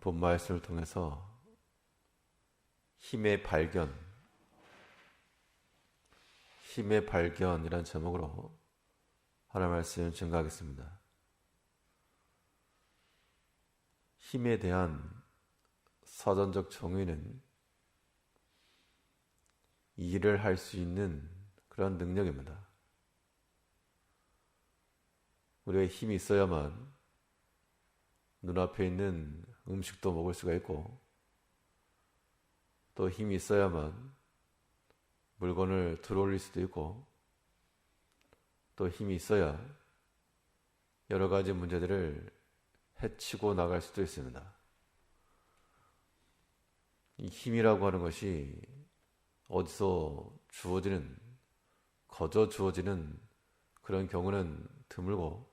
본 말씀을 통해서 힘의 발견, 힘의 발견이란 제목으로 하나 말씀 증가하겠습니다. 힘에 대한 사전적 정의는 일을 할 수 있는 그런 능력입니다. 우리가 힘이 있어야만 눈앞에 있는 음식도 먹을 수가 있고 또 힘이 있어야만 물건을 들어올릴 수도 있고 또 힘이 있어야 여러 가지 문제들을 해치고 나갈 수도 있습니다. 이 힘이라고 하는 것이 어디서 주어지는, 거저 주어지는 그런 경우는 드물고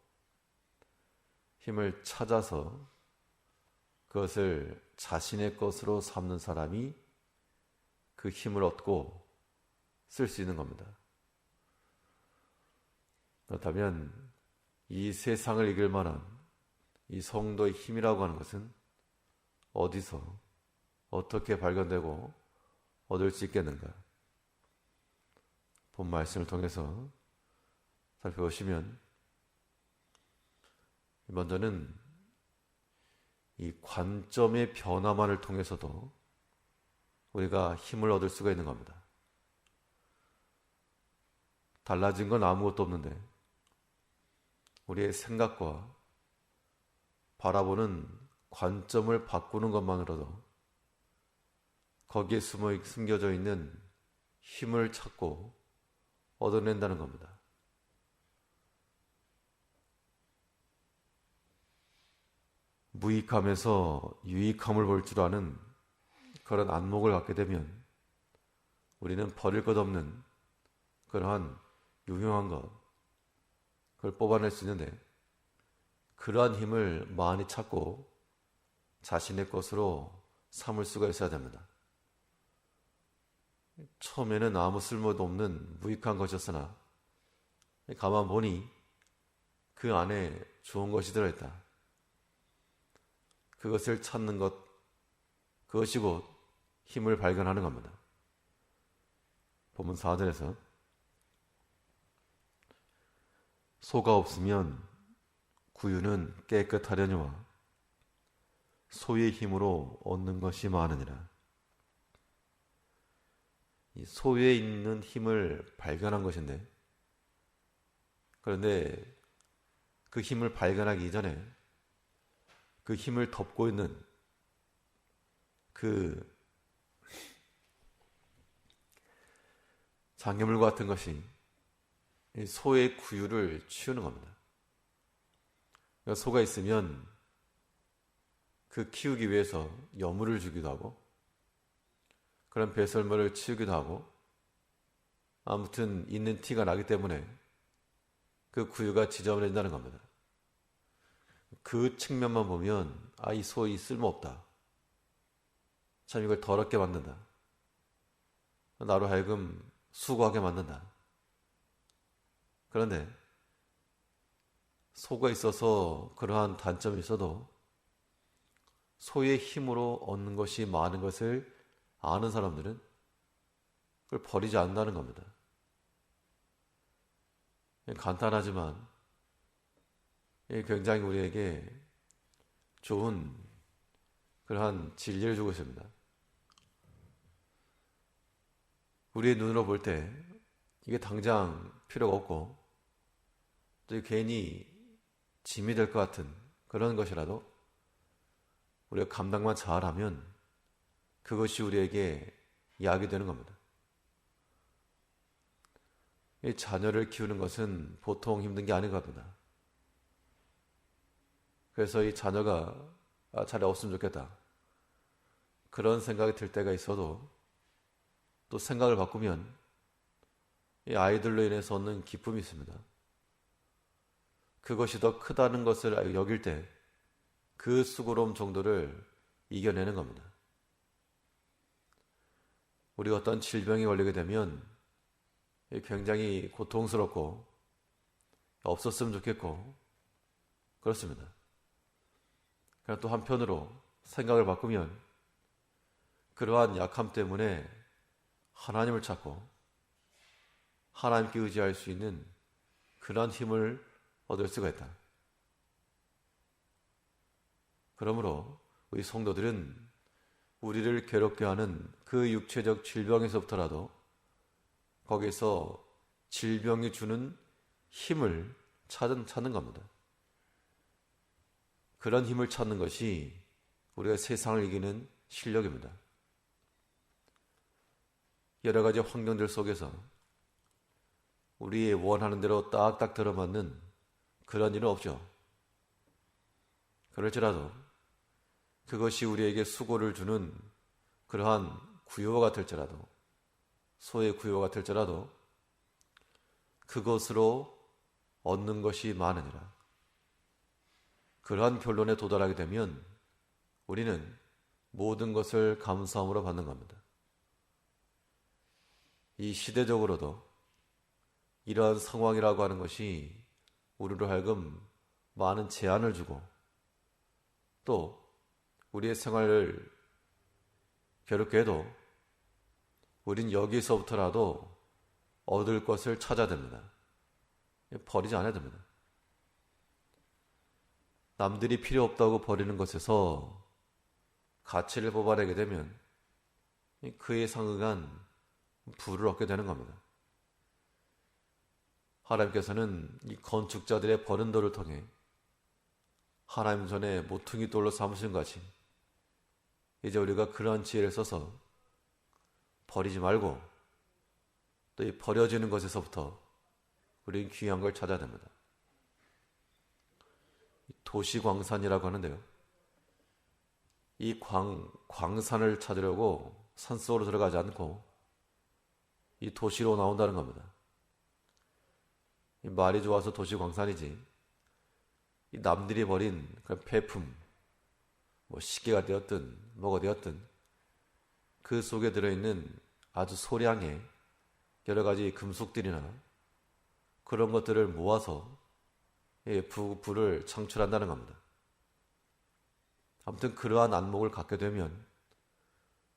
힘을 찾아서 그것을 자신의 것으로 삼는 사람이 그 힘을 얻고 쓸 수 있는 겁니다. 그렇다면 이 세상을 이길 만한 이 성도의 힘이라고 하는 것은 어디서 어떻게 발견되고 얻을 수 있겠는가? 본 말씀을 통해서 살펴보시면 먼저는 이 관점의 변화만을 통해서도 우리가 힘을 얻을 수가 있는 겁니다. 달라진 건 아무것도 없는데 우리의 생각과 바라보는 관점을 바꾸는 것만으로도 거기에 숨어 숨겨져 있는 힘을 찾고 얻어낸다는 겁니다. 무익함에서 유익함을 볼 줄 아는 그런 안목을 갖게 되면 우리는 버릴 것 없는 그러한 유용한 것, 그걸 뽑아낼 수 있는데 그러한 힘을 많이 찾고 자신의 것으로 삼을 수가 있어야 됩니다. 처음에는 아무 쓸모도 없는 무익한 것이었으나 가만 보니 그 안에 좋은 것이 들어있다. 그것을 찾는 것, 그것이 곧 힘을 발견하는 겁니다. 본문 4절에서 소가 없으면 구유는 깨끗하려니와 소의 힘으로 얻는 것이 많으니라. 이 소에 있는 힘을 발견한 것인데, 그런데 그 힘을 발견하기 이전에 그 힘을 덮고 있는 그 장애물 같은 것이 소의 구유를 치우는 겁니다. 그러니까 소가 있으면 그 키우기 위해서 여물을 주기도 하고 그런 배설물을 치우기도 하고 아무튼 있는 티가 나기 때문에 그 구유가 지저분해진다는 겁니다. 그 측면만 보면 아 이 소이 쓸모없다. 참 이걸 더럽게 만든다. 나로 하여금 수고하게 만든다. 그런데 소가 있어서 그러한 단점이 있어도 소의 힘으로 얻는 것이 많은 것을 아는 사람들은 그걸 버리지 않는다는 겁니다. 간단하지만 굉장히 우리에게 좋은 그러한 진리를 주고 있습니다. 우리의 눈으로 볼 때 이게 당장 필요가 없고 또 괜히 짐이 될 것 같은 그런 것이라도 우리가 감당만 잘하면 그것이 우리에게 약이 되는 겁니다. 이 자녀를 키우는 것은 보통 힘든 게 아닌 겁니다. 그래서 이 자녀가 아, 차라리 없으면 좋겠다. 그런 생각이 들 때가 있어도 또 생각을 바꾸면 이 아이들로 인해서 얻는 기쁨이 있습니다. 그것이 더 크다는 것을 여길 때 그 수고로움 정도를 이겨내는 겁니다. 우리가 어떤 질병에 걸리게 되면 굉장히 고통스럽고 없었으면 좋겠고 그렇습니다. 그러나 또 한편으로 생각을 바꾸면 그러한 약함 때문에 하나님을 찾고 하나님께 의지할 수 있는 그러한 힘을 얻을 수가 있다. 그러므로 우리 성도들은 우리를 괴롭게 하는 그 육체적 질병에서부터라도 거기서 질병이 주는 힘을 찾은, 찾는 겁니다. 그런 힘을 찾는 것이 우리가 세상을 이기는 실력입니다. 여러 가지 환경들 속에서 우리의 원하는 대로 딱딱 들어맞는 그런 일은 없죠. 그럴지라도 그것이 우리에게 수고를 주는 그러한 구요가 될지라도 소의 구요가 될지라도 그것으로 얻는 것이 많으니라. 그러한 결론에 도달하게 되면 우리는 모든 것을 감사함으로 받는 겁니다. 이 시대적으로도 이러한 상황이라고 하는 것이 우리로 하여금 많은 제한을 주고 또 우리의 생활을 괴롭게 해도 우린 여기서부터라도 얻을 것을 찾아야 됩니다. 버리지 않아야 됩니다. 남들이 필요 없다고 버리는 것에서 가치를 뽑아내게 되면 그에 상응한 부를 얻게 되는 겁니다. 하나님께서는 이 건축자들의 버는 돌을 통해 하나님 전에 모퉁이 돌로 삼으신 것이 이제 우리가 그러한 지혜를 써서 버리지 말고 또 이 버려지는 것에서부터 우리는 귀한 걸 찾아야 됩니다. 도시광산이라고 하는데요. 이 광, 광산을 찾으려고 산속으로 들어가지 않고 이 도시로 나온다는 겁니다. 이 말이 좋아서 도시광산이지. 이 남들이 버린 그런 폐품, 뭐 시계가 되었든 뭐가 되었든 그 속에 들어있는 아주 소량의 여러 가지 금속들이나 그런 것들을 모아서 부, 불을 창출한다는 겁니다. 아무튼 그러한 안목을 갖게 되면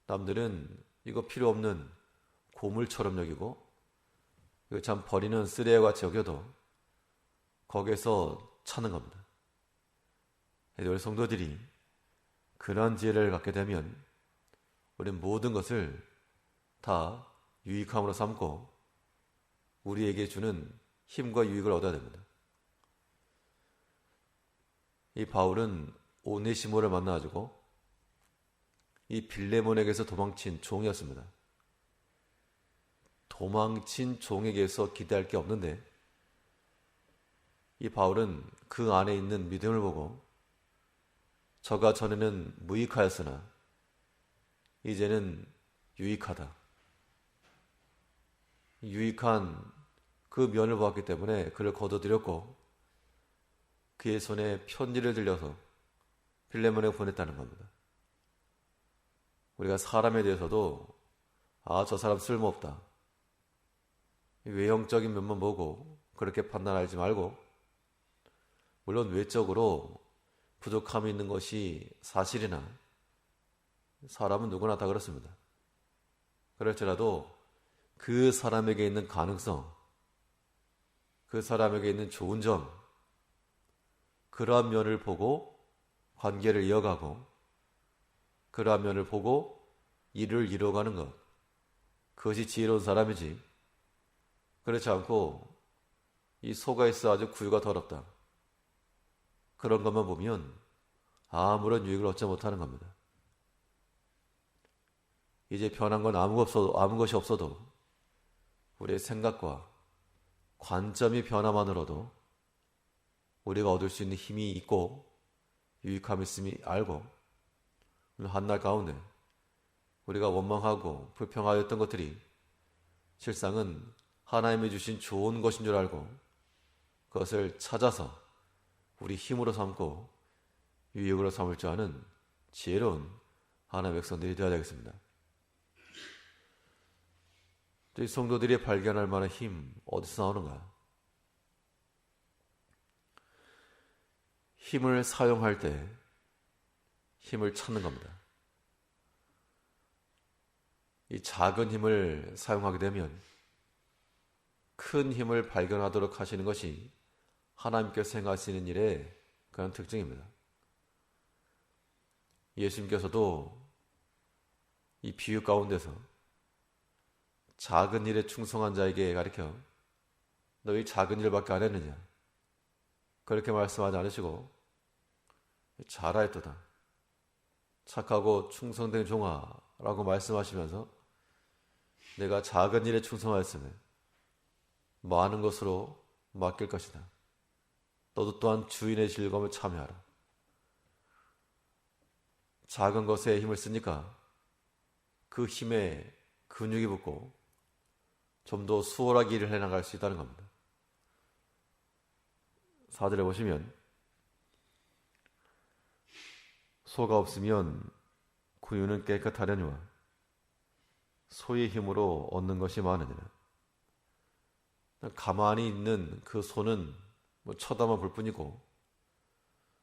남들은 이거 필요 없는 고물처럼 여기고 이거 참 버리는 쓰레기 같이 여겨도 거기에서 찾는 겁니다. 우리 성도들이 그러한 지혜를 갖게 되면 우리는 모든 것을 다 유익함으로 삼고 우리에게 주는 힘과 유익을 얻어야 됩니다. 이 바울은 오네시모를 만나가지고 이 빌레몬에게서 도망친 종이었습니다. 도망친 종에게서 기대할 게 없는데 이 바울은 그 안에 있는 믿음을 보고 저가 전에는 무익하였으나 이제는 유익하다. 유익한 그 면을 보았기 때문에 그를 거둬들였고 그의 손에 편지를 들려서 빌레몬에 보냈다는 겁니다. 우리가 사람에 대해서도 아, 저 사람 쓸모없다. 외형적인 면만 보고 그렇게 판단하지 말고 물론 외적으로 부족함이 있는 것이 사실이나 사람은 누구나 다 그렇습니다. 그럴지라도 그 사람에게 있는 가능성, 그 사람에게 있는 좋은 점, 그러한 면을 보고 관계를 이어가고 그러한 면을 보고 일을 이뤄가는 것. 그것이 지혜로운 사람이지. 그렇지 않고 이 속아 있어 아주 구유가 더럽다. 그런 것만 보면 아무런 유익을 얻지 못하는 겁니다. 이제 변한 건 아무, 없어도, 아무 것이 없어도 우리의 생각과 관점이 변화만으로도 우리가 얻을 수 있는 힘이 있고 유익함이 있음이 알고 한날 가운데 우리가 원망하고 불평하였던 것들이 실상은 하나님이 주신 좋은 것인 줄 알고 그것을 찾아서 우리 힘으로 삼고 유익으로 삼을 줄 아는 지혜로운 하나님의 백성들이 되어야 되겠습니다. 이 성도들이 발견할 만한 힘 어디서 나오는가? 힘을 사용할 때 힘을 찾는 겁니다. 이 작은 힘을 사용하게 되면 큰 힘을 발견하도록 하시는 것이 하나님께서 행하시는 일의 그런 특징입니다. 예수님께서도 이 비유 가운데서 작은 일에 충성한 자에게 가르쳐 너희 작은 일밖에 안 했느냐 그렇게 말씀하지 않으시고 잘하였도다 착하고 충성된 종아라고 말씀하시면서 내가 작은 일에 충성하였으면 많은 것으로 맡길 것이다. 너도 또한 주인의 즐거움을 참여하라. 작은 것에 힘을 쓰니까 그 힘에 근육이 붙고 좀 더 수월하게 일을 해나갈 수 있다는 겁니다. 사절에 보시면 소가 없으면 구유는 깨끗하려니와 소의 힘으로 얻는 것이 많으니라. 가만히 있는 그 소는 뭐 쳐다만 볼 뿐이고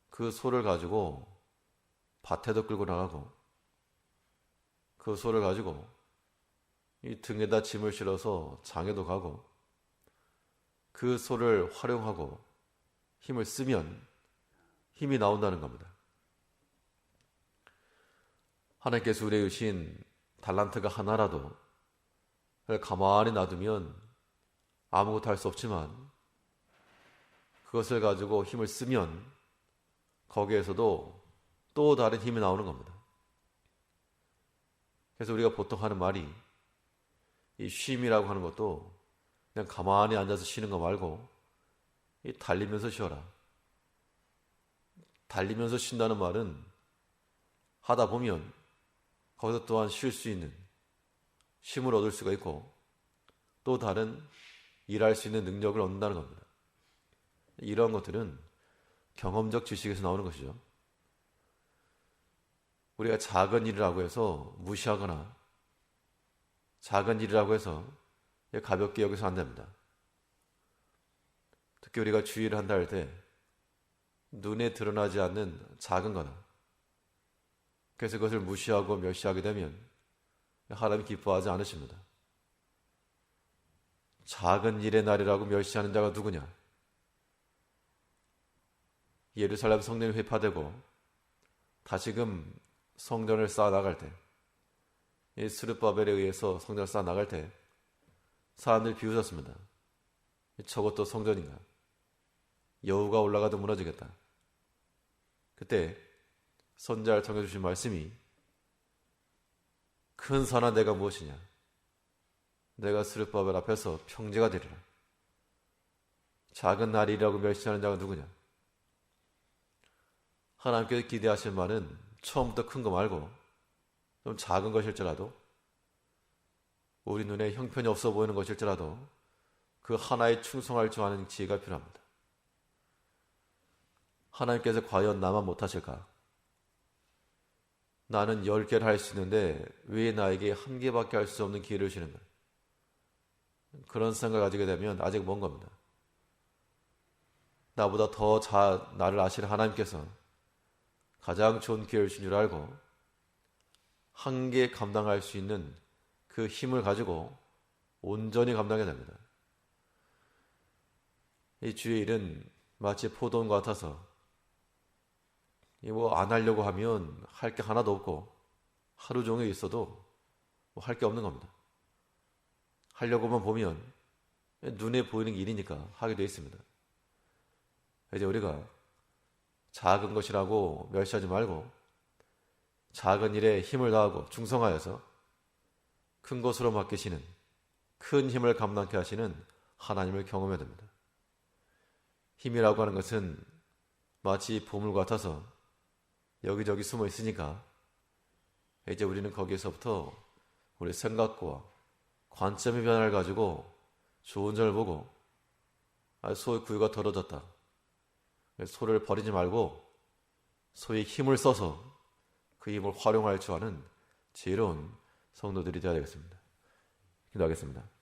그 소를 가지고 밭에도 끌고 나가고 그 소를 가지고 이 등에다 짐을 실어서 장에도 가고 그 소를 활용하고 힘을 쓰면 힘이 나온다는 겁니다. 하나님께서 우리에게 주신 달란트가 하나라도 가만히 놔두면 아무것도 할 수 없지만 그것을 가지고 힘을 쓰면 거기에서도 또 다른 힘이 나오는 겁니다. 그래서 우리가 보통 하는 말이 이 쉼이라고 하는 것도 그냥 가만히 앉아서 쉬는 거 말고 이 달리면서 쉬어라. 달리면서 쉰다는 말은 하다 보면 거기서 또한 쉴 수 있는 쉼을 얻을 수가 있고 또 다른 일할 수 있는 능력을 얻는다는 겁니다. 이러한 것들은 경험적 지식에서 나오는 것이죠. 우리가 작은 일이라고 해서 무시하거나 작은 일이라고 해서 가볍게 여기서 안 됩니다. 특히 우리가 주의를 한다 할 때 눈에 드러나지 않는 작은 거나 그래서 그것을 무시하고 멸시하게 되면 하나님 기뻐하지 않으십니다. 작은 일의 날이라고 멸시하는 자가 누구냐? 예루살렘 성전이 회파되고 다시금 성전을 쌓아 나갈 때, 이 스르바벨에 의해서 성전을 쌓아 나갈 때 사람들이 비웃었습니다. 저것도 성전인가? 여우가 올라가도 무너지겠다. 그때 선자를 통해 주신 말씀이 큰 선한 내가 무엇이냐? 내가 스르바벨 앞에서 평지가 되리라. 작은 날이라고 멸시하는 자가 누구냐? 하나님께서 기대하실 말은 처음부터 큰 거 말고 좀 작은 것일지라도 우리 눈에 형편이 없어 보이는 것일지라도 그 하나에 충성할 줄 아는 지혜가 필요합니다. 하나님께서 과연 나만 못하실까? 나는 열 개를 할 수 있는데 왜 나에게 한 개밖에 할 수 없는 기회를 주시는가? 그런 생각을 가지게 되면 아직 먼 겁니다. 나보다 더 자, 나를 아시는 하나님께서 가장 좋은 기회를 주신 줄 알고 한계 감당할 수 있는 그 힘을 가지고 온전히 감당해야 됩니다. 이 주의 일은 마치 포도원 같아서 뭐 안 하려고 하면 할 게 하나도 없고 하루 종일 있어도 뭐 할 게 없는 겁니다. 하려고만 보면 눈에 보이는 일이니까 하게 되어 있습니다. 이제 우리가 작은 것이라고 멸시하지 말고 작은 일에 힘을 다하고 충성하여서 큰 것으로 맡기시는 큰 힘을 감당케 하시는 하나님을 경험해야 됩니다. 힘이라고 하는 것은 마치 보물 같아서 여기저기 숨어 있으니까 이제 우리는 거기에서부터 우리 생각과 관점의 변화를 가지고 좋은 점을 보고 아, 소의 구유가 더러졌다. 소를 버리지 말고 소의 힘을 써서 그 힘을 활용할 줄 아는 지혜로운 성도들이 되어야 되겠습니다. 기도하겠습니다.